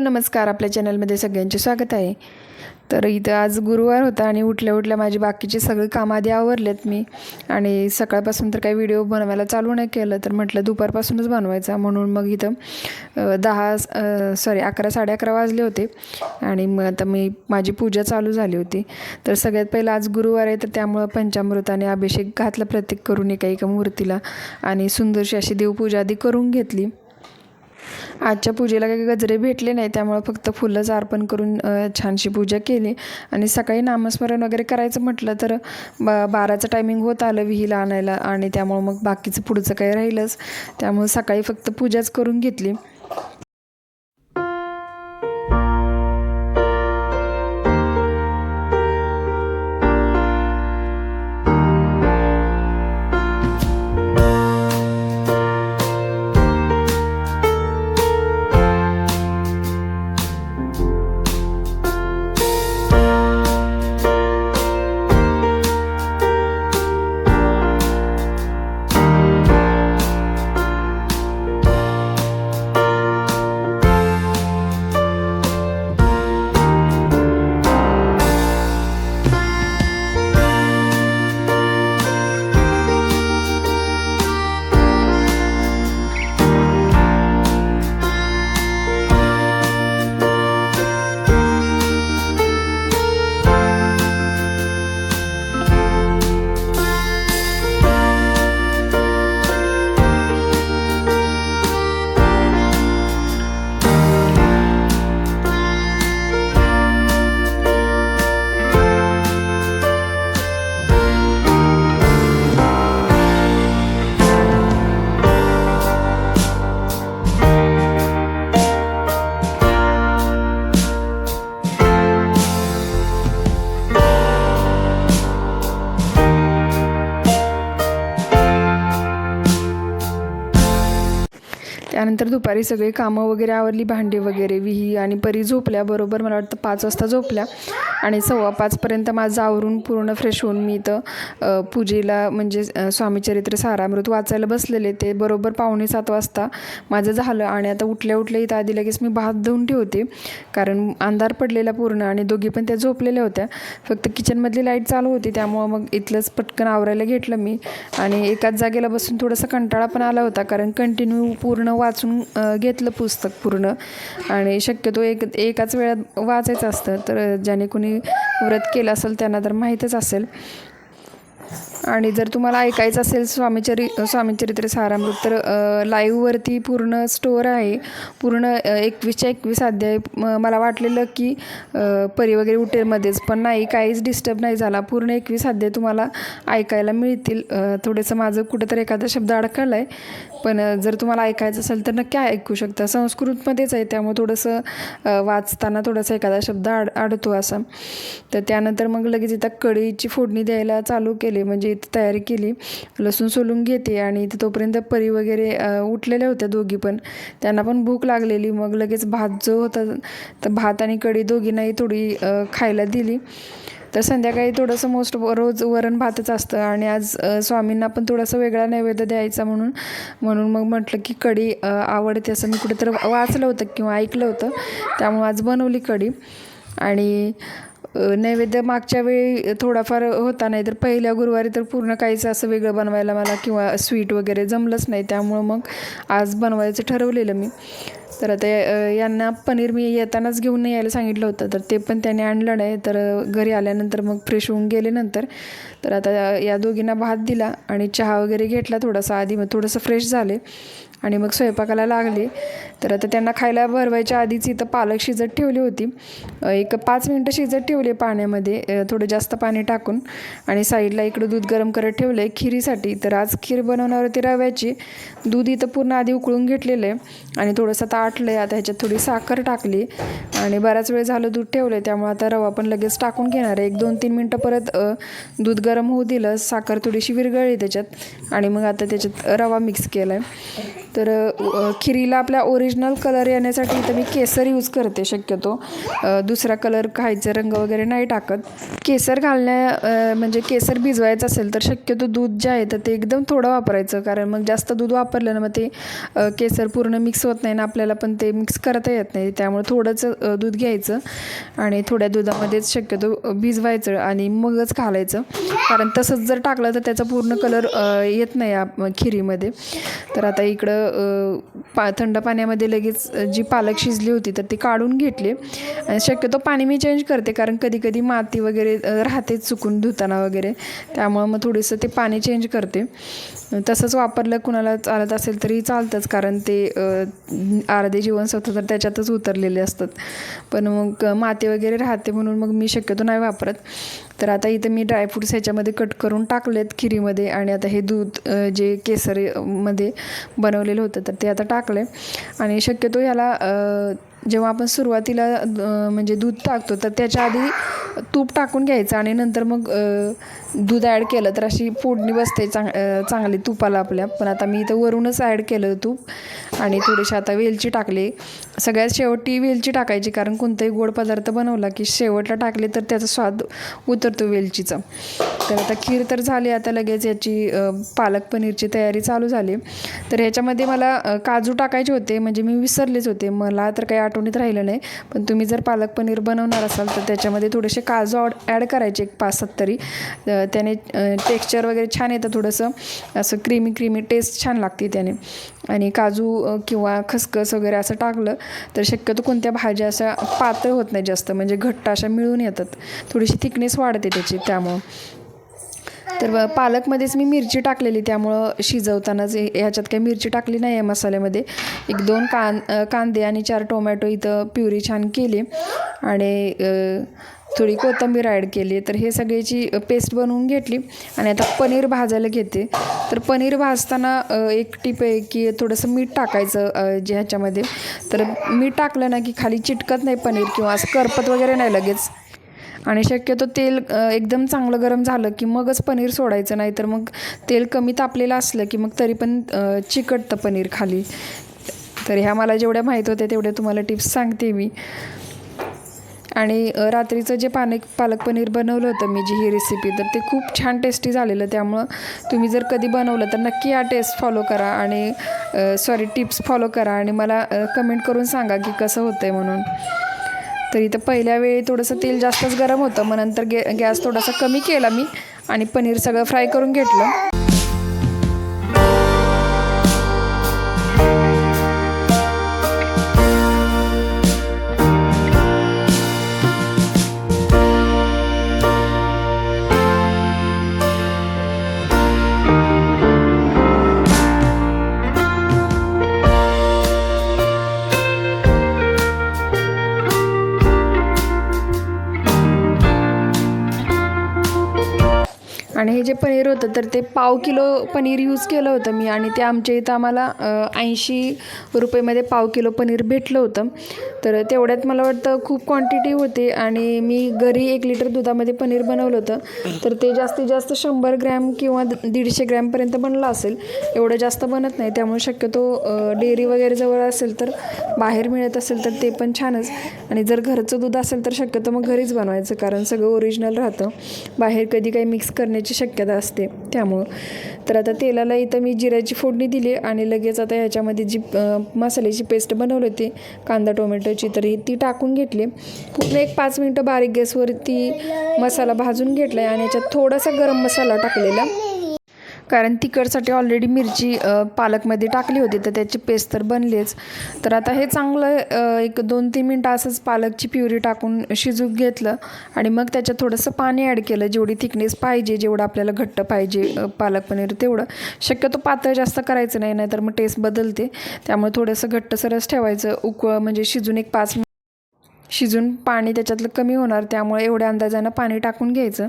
नमस्कार. आपल्या चॅनलमध्ये सगळ्यांचे स्वागत आहे. तर इथं आज गुरुवार होता आणि उठल्या उठल्या माझी बाकीचे सगळे कामं आधी आवरलेत मी. आणि सकाळपासून तर काही व्हिडिओ बनवायला चालू नाही केलं तर म्हटलं दुपारपासूनच बनवायचा. म्हणून मग इथं दहा सॉरी अकरा साडे अकरा वाजले होते. आणि मग आता मी माझी पूजा चालू झाली होती. तर सगळ्यात पहिलं आज गुरुवार आहे तर त्यामुळं पंचामृताने अभिषेक घातला प्रत्येक करून एका एका मूर्तीला. आणि सुंदरशी अशी देवपूजा आधी करून घेतली. आजच्या पूजेला काही गजरे भेटले नाही त्यामुळं फक्त फुलंच अर्पण करून छानशी पूजा केली. आणि सकाळी नामस्मरण वगैरे करायचं म्हटलं तर बा बाराचं टायमिंग होत आलं विहीला आणायला आणि त्यामुळं मग बाकीचं पुढचं काही राहिलंच. त्यामुळं सकाळी फक्त पूजाच करून घेतली. त्यानंतर दुपारी सगळी कामं वगैरे आवरली भांडी वगैरे विही आणि परी झोपल्या. बरोबर मला वाटतं पाच वाजता झोपल्या. आणि सव्वा पाचपर्यंत माझं आवरून पूर्ण फ्रेश होऊन मी इथं पूजेला म्हणजे स्वामीचरित्र सारामृत वाचायला बसलेले. ते बरोबर पावणे सात वाजता माझं झालं आणि आता उठल्या उठल्या इथं आधी लगेच मी भात धुवून ठेवते. कारण अंधार पडलेला पूर्ण आणि दोघी पण त्या झोपलेल्या होत्या. फक्त किचनमधली लाइट चालू होती त्यामुळं मग इथलंच पटकन आवरायला घेतलं मी. आणि एकाच जागेला बसून थोडासा कंटाळा पण आला होता कारण कंटिन्यू पूर्ण वाचून घेतलं पुस्तक पूर्ण. आणि शक्यतो एक एकाच वेळात वाचायचं असतं. तर ज्याने कोणी व्रत केलं असेल त्यांना तर माहीतच असेल. आणि जर तुम्हाला ऐकायचं असेल स्वामीचरि स्वामीचरित्र सारामृत तर लाईववरती लाईव्हवरती पूर्ण स्टोअर आहे. पूर्ण एकवीसच्या एकवीस अध्याय. मला वाटलेलं की परी वगैरे उटेलमध्येच पण नाही काहीच डिस्टर्ब नाही झाला. पूर्ण एकवीस अध्याय तुम्हाला ऐकायला मिळतील. थोडंसं माझं कुठंतरी एखादा शब्द अडकला आहे पण जर तुम्हाला ऐकायचं असेल तर नक्की ऐकू शकता. संस्कृतमध्येच आहे त्यामुळे थोडंसं वाचताना थोडासा एखादा शब्द आड अडतो असा. तर त्यानंतर मग लगेच इथं कढीची फोडणी द्यायला चालू केली. म्हणजे इथं तयारी केली. लसूण सोलून घेते आणि इथं तोपर्यंत परी वगैरे उठलेल्या होत्या दोघी पण. त्यांना पण भूक लागलेली. मग लगेच भात जो होता तर भात आणि कढी दोघींनाही थोडी खायला दिली. तर संध्याकाळी थोडंसं मोस्ट रोज वरण भातच असतं आणि आज स्वामींना पण थोडासा वेगळा नैवेद्य द्यायचा म्हणून म्हणून मग म्हटलं की कढी आवडते असं मी कुठेतरी वाचलं होतं किंवा ऐकलं होतं. त्यामुळे आज बनवली कढी. आणि नैवेद्य मागच्या वेळी थोडाफार होता नाही तर पहिल्या गुरुवारी तर पूर्ण काहीच असं वेगळं बनवायला मला किंवा स्वीट वगैरे जमलंच नाही. त्यामुळं मग आज बनवायचं ठरवलेलं मी. तर आता यांना पनीर मी येतानाच घेऊन नाही यायला सांगितलं होतं तर ते पण त्याने आणलं नाही. तर घरी आल्यानंतर मग फ्रेश होऊन गेल्यानंतर तर आता या दोघींना भात दिला आणि चहा वगैरे घेतला थोडासा आधी मग थोडंसं फ्रेश झाले. आणि मग स्वयंपाकाला लागले. तर आता त्यांना खायला भरवायच्या आधीच इथं पालक शिजत ठेवली होती. एक पाच मिनटं शिजत ठेवले पाण्यामध्ये. थोडं जास्त पाणी टाकून आणि साईडला इकडं दूध गरम करत ठेवलं आहे खिरीसाठी. तर आज खीर बनवणार होती रव्याची. दूध इथं पूर्ण आधी उकळून घेतलेलं आहे. आणि थोडंसं ताटलं आहे आता ह्याच्यात थोडी साखर टाकली. आणि बराच वेळ झालं दूध ठेवलं आहे त्यामुळे आता रवा पण लगेच टाकून घेणार आहे. एक दोन तीन मिनटं परत दूध गरम होऊ दिलं. साखर थोडीशी विरघळली त्याच्यात. आणि मग आता त्याच्यात रवा मिक्स केला आहे तर खिरीला आपल्या ओरिजिनल कलर येण्यासाठी इथं मी केसर यूज करते शक्यतो. दुसरा कलर खायचा रंग वगैरे नाही टाकत. केसर घालण्या म्हणजे केसर भिजवायचं असेल तर शक्यतो दूध जे आहे तर ते एकदम थोडं वापरायचं. कारण मग जास्त दूध वापरलं ना मग ते केसर पूर्ण मिक्स होत नाही ना आपल्याला पण ते मिक्स करता येत नाही. त्यामुळे थोडंच दूध घ्यायचं आणि थोड्या दुधामध्येच शक्यतो भिजवायचं आणि मगच घालायचं. कारण तसंच जर टाकलं तर त्याचा पूर्ण कलर येत नाही या खिरीमध्ये. तर आता इकडं पा थंड पाण्यामध्ये लगेच जी पालक शिजली होती तर ती काढून घेतली. आणि शक्यतो पाणी मी चेंज करते कारण कधी कधी माती वगैरे राहते चुकून धुताना वगैरे. त्यामुळं मग थोडंसं ते पाणी चेंज करते. तसंच वापरलं कुणाला चालत असेल तरी चालतंच कारण ते अर्धे जीवनसत्व तर त्याच्यातच उतरलेले असतात. पण मग माती वगैरे राहते म्हणून मग मी शक्यतो नाही वापरत. तर आता इथं मी ड्रायफ्रूट्स ह्याच्यामध्ये कट करून टाकलेत खिरीमध्ये आणि आता हे दूध जे केसरमध्ये बनवलेलं होतं तर ते आता टाकलं आहे आणि शक्यतो ह्याला जेव्हा आपण सुरुवातीला म्हणजे दूध टाकतो तर त्याच्या आधी तूप टाकून घ्यायचं आणि नंतर मग दूध ॲड केलं तर अशी फोडणी बसते चांग चांगली तुपाला आपल्या. पण आता मी इथं वरूनच ॲड केलं तूप आणि थोडीशी आता वेलची टाकली. सगळ्यात शेवटी वेलची टाकायची कारण कोणताही गोड पदार्थ बनवला की शेवटला टाकले तर त्याचा स्वाद उतरतो वेलचीचा. तर आता खीर तर झाली आता लगेच याची पालक पनीरची तयारी चालू झाली. तर ह्याच्यामध्ये मला काजू टाकायचे होते म्हणजे मी विसरलेच होते. मला तर काही आठवणीत राहिलं नाही पण तुम्ही जर पालक पनीर बनवणार असाल तर त्याच्यामध्ये थोडेसे काजू ऑड ॲड करायचे एक पाच सात तरी त्याने टेक्स्चर वगैरे छान येतं थोडंसं. असं क्रीमी क्रीमी टेस्ट छान लागते त्याने. आणि काजू किंवा खसखस वगैरे असं टाकलं तर शक्यतो कोणत्या भाज्या अशा पातळ होत नाही जास्त. म्हणजे घट्ट अशा मिळून येतात. थोडीशी थिकनेस वाढते त्याची त्यामुळं. तर पालकमध्येच मी मिरची टाकलेली त्यामुळं शिजवतानाच हे- ह्याच्यात काही मिरची टाकली नाही आहे मसाल्यामध्ये. एक दोन कान कांदे आणि चार टोमॅटो इथं प्युरी छान केली आणि थोडी कोथिंबीर ॲड केली. तर हे सगळ्याची पेस्ट बनवून घेतली आणि आता पनीर भाजायला घेते. तर पनीर भाजताना एक टीप आहे की थोडंसं मीठ टाकायचं जे ह्याच्यामध्ये. तर मीठ टाकलं ना की खाली चिटकत नाही पनीर किंवा असं करपत वगैरे नाही लगेच. आणि शक्यतो तेल एकदम चांगलं गरम झालं की मगच पनीर सोडायचं नाही तर मग तेल कमी तापलेलं असलं की मग तरी पण चिकटतं पनीर खाली. तर ह्या मला जेवढ्या माहीत होत्या तेवढ्या तुम्हाला टिप्स सांगते मी. आणि रात्रीचं जे पालक पालक पनीर बनवलं होतं मी जी ही रेसिपी तर ते खूप छान टेस्टी झालेलं. त्यामुळं तुम्ही जर कधी बनवलं तर नक्की या टेस्ट फॉलो करा आणि सॉरी टिप्स फॉलो करा. आणि मला कमेंट करून सांगा की कसं होतं आहे म्हणून. तर इथं पहिल्या वेळी थोडंसं तेल जास्तच गरम होतं मग नंतर गॅ गॅस थोडासा कमी केला मी आणि पनीर सगळं फ्राय करून घेतलं. ಕಡೆ हे जे पनीर होतं तर ते पाव किलो पनीर यूज केलं होतं मी. आणि ते आमच्या इथं आम्हाला ऐंशी रुपयेमध्ये पाव किलो पनीर भेटलं होतं. तर तेवढ्यात मला वाटतं खूप क्वांटिटी होती आणि मी घरी एक लिटर दुधामध्ये पनीर बनवलं होतं. तर ते जास्तीत जास्त शंभर ग्रॅम किंवा दीडशे ग्रॅमपर्यंत बनलं असेल. एवढं जास्त बनत नाही. त्यामुळे शक्यतो डेअरी वगैरे जवळ असेल तर बाहेर मिळत असेल तर ते पण छानच. आणि जर घरचं दूध असेल तर शक्यतो मग घरीच बनवायचं कारण सगळं ओरिजिनल राहतं. बाहेर कधी काही मिक्स करण्याची शक्य शक्यता असते. त्यामुळं. तर आता तेलाला इथं मी जिऱ्याची फोडणी दिली आणि लगेच आता ह्याच्यामध्ये जी मसाल्याची पेस्ट बनवली होती कांदा टोमॅटोची तर ही ती टाकून घेतली. पूर्ण एक पाच मिनटं बारीक गॅसवरती मसाला भाजून घेतला आहे आणि याच्यात थोडासा गरम मसाला टाकलेला. कारण तिखटसाठी ऑलरेडी मिरची पालकमध्ये टाकली होती तर त्याची पेस्ट तर बनलीच. तर आता हे चांगलं एक दोन तीन मिनटं असंच पालकची प्युरी टाकून शिजू घेतलं आणि मग त्याच्यात थोडंसं पाणी ॲड केलं जेवढी थिकनेस पाहिजे जेवढं आपल्याला घट्ट पाहिजे पालक पनीर तेवढं. शक्यतो पातळ जास्त करायचं नाही नाहीतर मग टेस्ट बदलते. त्यामुळे थोडंसं घट्टसरच ठेवायचं उकळ म्हणजे शिजून एक पाच शिजून पाणी त्याच्यातलं कमी होणार त्यामुळे एवढ्या अंदाजानं पाणी टाकून घ्यायचं.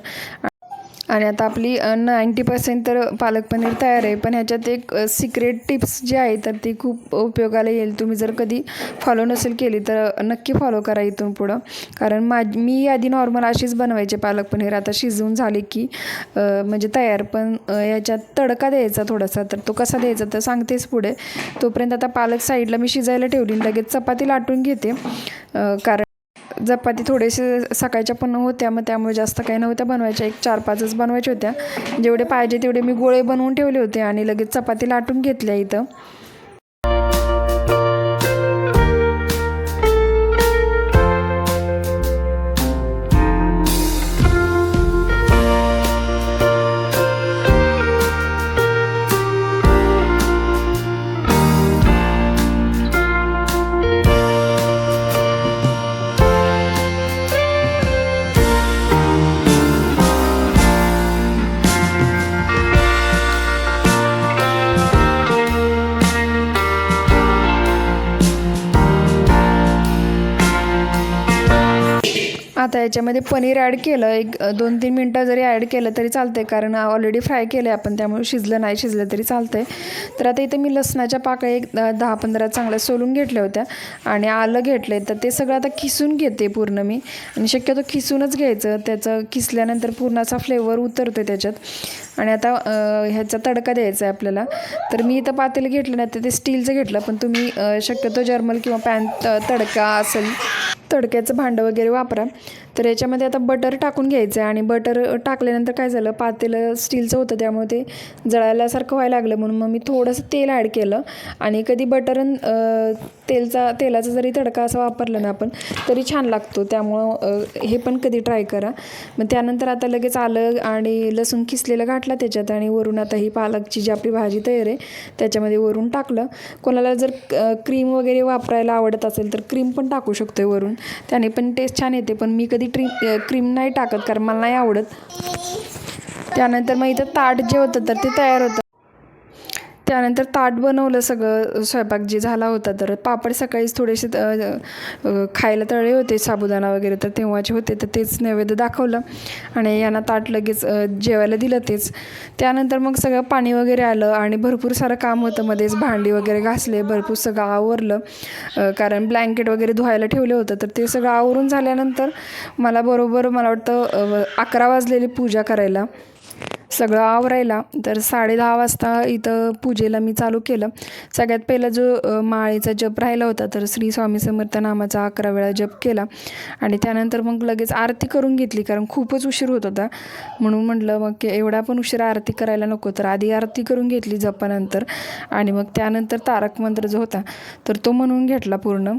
आणि आता आपली नाईंटी पर्सेंट तर पालक पनीर तयार आहे पण ह्याच्यात एक सिक्रेट टिप्स जी आहे तर ती खूप उपयोगाला येईल. तुम्ही जर कधी फॉलो नसेल केली तर नक्की फॉलो करा इथून पुढं. कारण माझ मी आधी नॉर्मल अशीच बनवायचे पालक पनीर. आता शिजवून झाले की म्हणजे तयार पण याच्यात तडका द्यायचा थोडासा. तर तो कसा द्यायचा तर सांगतेच पुढे. तोपर्यंत आता पालक साईडला मी शिजायला ठेवली लगेच चपाती लाटून घेते. कारण चपाती थोडेसे सकाळच्या पण होत्या मग त्यामुळे जास्त काही नव्हत्या बनवायच्या. एक चार पाचच बनवायच्या होत्या. जेवढे पाहिजे तेवढे मी गोळे बनवून ठेवले होते आणि लगेच चपाती लाटून घेतल्या इथं. त्याच्यामध्ये पनीर ॲड केलं. एक दोन तीन मिनटं जरी ॲड केलं तरी चालतंय. कारण ऑलरेडी फ्राय केलं आहे आपण. त्यामुळे शिजलं नाही शिजलं तरी चालतंय. तर आता इथे मी लसणाच्या पाकळ्या एक दहा पंधरा चांगल्या सोलून घेतल्या होत्या. आणि आलं घेतलं आहे तर ते सगळं आता खिसून घेते पूर्ण मी. आणि शक्यतो खिसूनच घ्यायचं. त्याचं खिसल्यानंतर पूर्ण असा फ्लेवर उतरतो त्याच्यात. आणि आता ह्याचा तडका द्यायचा आहे आपल्याला. तर मी इथं पातेलं घेतलं नाही तर ते स्टीलचं घेतलं. पण तुम्ही शक्यतो जर्मल किंवा पॅन तडका असेल तडक्याचं भांडं वगैरे वापरा. तर याच्यामध्ये आता बटर टाकून घ्यायचं आहे आणि बटर टाकल्यानंतर काय झालं? पातेलं स्टीलचं होतं त्यामुळे ते जळायल्यासारखं व्हायला लागलं. म्हणून मग मी थोडंसं तेल ॲड केलं. आणि कधी बटर तेलचा तेलाचा जरी तडका असा वापरला ना आपण तरी छान लागतो. त्यामुळं हे पण कधी ट्राय करा. मग त्यानंतर आता लगेच आलं आणि लसूण किसलेलं घातलं त्याच्यात आणि वरून आता ही पालकची जी आपली भाजी तयार आहे त्याच्यामध्ये वरून टाकलं. कोणाला जर क्रीम वगैरे वापरायला आवडत असेल तर क्रीम पण टाकू शकतो आहे वरून. त्याने पण टेस्ट छान येते पण मी कधी ट्री क्रीम नाही टाकत कारण मला नाही आवडत. त्यानंतर मग इथं ताट जे होतं तर ते तयार होतं. त्यानंतर ताट बनवलं सगळं स्वयंपाक जे झाला होता तर पापड सकाळीच थोडेसे खायला तळले होते साबुदाणा वगैरे तर तेव्हाचे होते तर तेच नैवेद्य दाखवलं. आणि यांना ताट लगेच जेवायला दिलं तेच. त्यानंतर मग सगळं पाणी वगैरे आलं आणि भरपूर सारं काम होतं. मध्येच भांडी वगैरे घासले भरपूर सगळं आवरलं. कारण ब्लँकेट वगैरे धुवायला ठेवलं होतं तर ते सगळं आवरून झाल्यानंतर मला बरोबर मला वाटतं अकरा वाजलेली पूजा करायला. सगळं आवरायला. तर साडे दहा वाजता इथं पूजेला मी चालू केलं. सगळ्यात पहिला जो माळेचा जप राहिला होता तर श्री स्वामी समर्थ नामाचा अकरा वेळा जप केला. आणि त्यानंतर मग लगेच आरती करून घेतली कारण खूपच उशीर होत होता. म्हणून म्हटलं मग की एवढा पण उशीर आरती करायला नको. तर आधी आरती करून घेतली जपानंतर. आणि मग त्यानंतर तारक मंत्र जो होता तर तो म्हणून घेतला पूर्ण.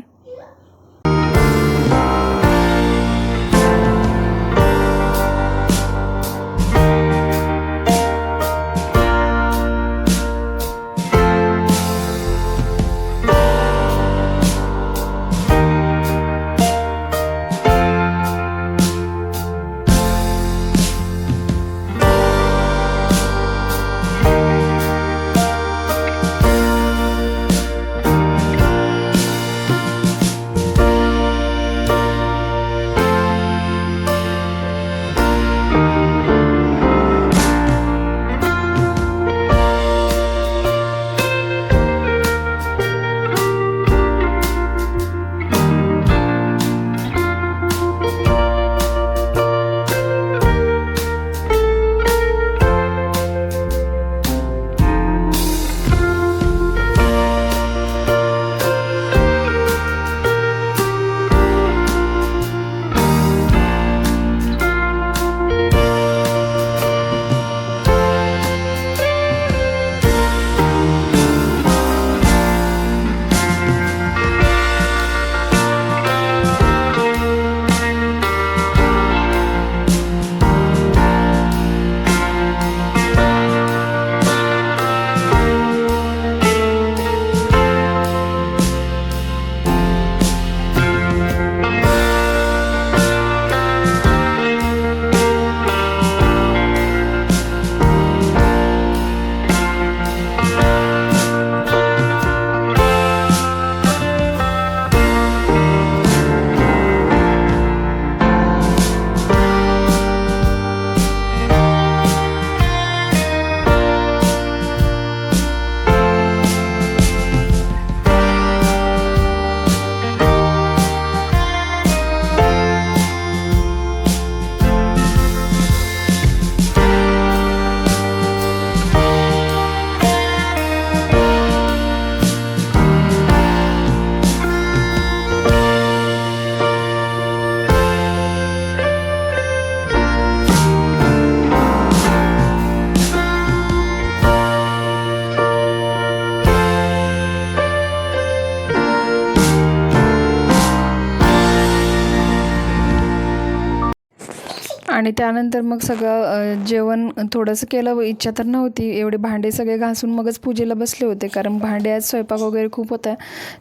आणि त्यानंतर मग सगळं जेवण थोडंसं केलं इच्छा तर नव्हती. एवढे भांडे सगळे घासून मगच पूजेला बसले होते कारण भांडे आज स्वयंपाक वगैरे खूप होता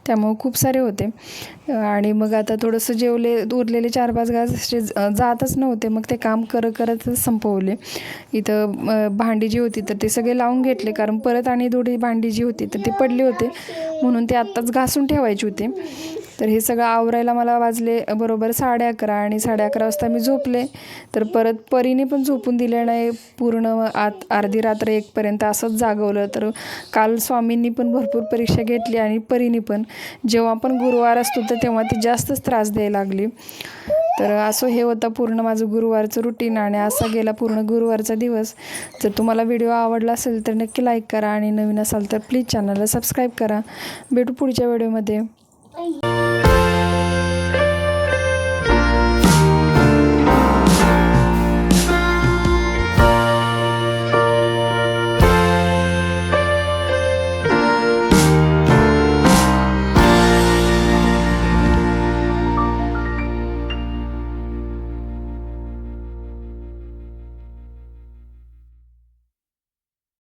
त्यामुळं खूप सारे होते. आणि मग आता थोडंसं जेवले उरलेले चार पाच घास असे जातच नव्हते. मग ते काम करत करतच संपवले. इथं भांडी जी होती तर ते सगळे लावून घेतले कारण परत आणि थोडी भांडी जी होती तर ती पडली होते. म्हणून ते आत्ताच घासून ठेवायची होती. तर हे सगळं आवरायला मला वाजले बरोबर साडे अकरा आणि साडे अकरा वाजता मी झोपले. तर परत परीने पण झोपून दिले नाही पूर्ण आत अर्धी रात्र एकपर्यंत असंच जागवलं. तर काल स्वामींनी पण भरपूर परीक्षा घेतली आणि परीने पण जेव्हा पण गुरुवार असतो तर तेव्हा ती जास्तच त्रास द्यायला लागली. तर असं हे होतं पूर्ण माझं गुरुवारचं रुटीन आणि असा गेला पूर्ण गुरुवारचा दिवस. जर तुम्हाला व्हिडिओ आवडला असेल तर नक्की लाईक करा आणि नवीन असाल तर प्लीज चॅनलला सबस्क्राईब करा. भेटू पुढच्या व्हिडिओमध्ये 哎呀